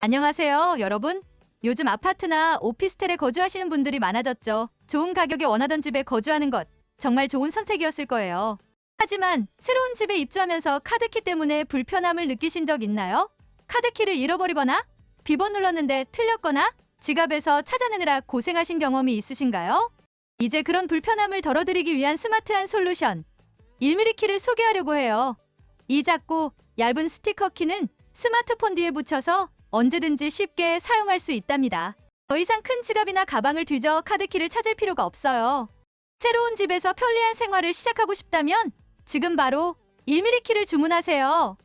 안녕하세요, 여러분. 요즘 아파트나 오피스텔에 거주하시는 분들이 많아졌죠. 좋은 가격에 원하던 집에 거주하는 것 정말 좋은 선택이었을 거예요. 하지만 새로운 집에 입주하면서 카드키 때문에 불편함을 느끼신 적 있나요? 카드키를 잃어버리거나 비번 눌렀는데 틀렸거나 지갑에서 찾아내느라 고생하신 경험이 있으신가요? 이제 그런 불편함을 덜어드리기 위한 스마트한 솔루션 1mm 키를 소개하려고 해요. 이 작고 얇은 스티커 키는 스마트폰 뒤에 붙여서 언제든지 쉽게 사용할 수 있답니다. 더 이상 큰 지갑이나 가방을 뒤져 카드키를 찾을 필요가 없어요. 새로운 집에서 편리한 생활을 시작하고 싶다면 지금 바로 1mm 키를 주문하세요.